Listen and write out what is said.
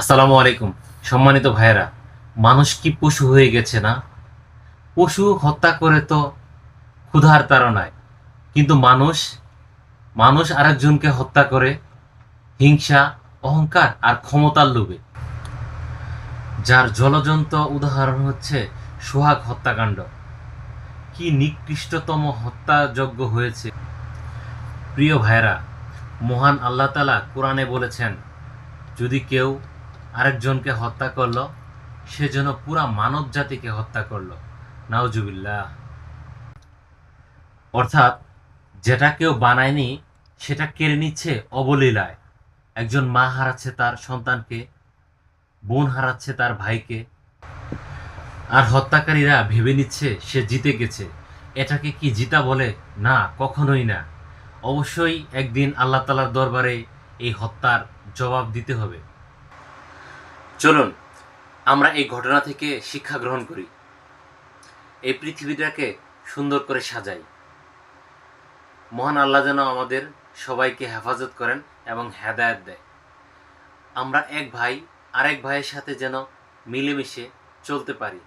আসসালামু আলাইকুম, সম্মানিত ভাইয়েরা। মানুষ কি পশু হয়ে গেছে না? পশু হত্যা করে তো ক্ষুধার তাড়নায়, কিন্তু মানুষ মানুষ আরেকজনকে হত্যা করে হিংসা, অহংকার আর ক্ষমতার লোভে। যার জলজন্ত উদাহরণ হচ্ছে সোহাগ হত্যাকাণ্ড। কি নিকৃষ্টতম হত্যাযজ্ঞ হয়েছে। প্রিয় ভাইরা মহান আল্লাহ তালা কোরআনে বলেছেন, যদি কেউ আরেকজনকে হত্যা করল, সে যেন পুরা মানব জাতিকে হত্যা করল। নাউজুবিল্লাহ। অর্থাৎ যেটা কেউ বানায়নি, সেটা কেড়ে নিচ্ছে অবলীলায়। একজন মা হারাচ্ছে তার সন্তানকে, বোন হারাচ্ছে তার ভাইকে, আর হত্যাকারীরা ভেবে নিচ্ছে সে জিতে গেছে। এটাকে কি জিতা বলে? না, কখনোই না। অবশ্যই একদিন আল্লাহ তালার দরবারে এই হত্যার জবাব দিতে হবে। চলুন, আমরা এই ঘটনা থেকে শিক্ষা গ্রহণ করি। এই পৃথিবীটাকে সুন্দর করে সাজাই। মহান আল্লাহ যেন আমাদের সবাইকে হেফাজত করেন এবং হেদায়ত দেয়। আমরা এক ভাই, আরেক ভাইয়ের সাথে যেন মিলেমিশে চলতে পারি।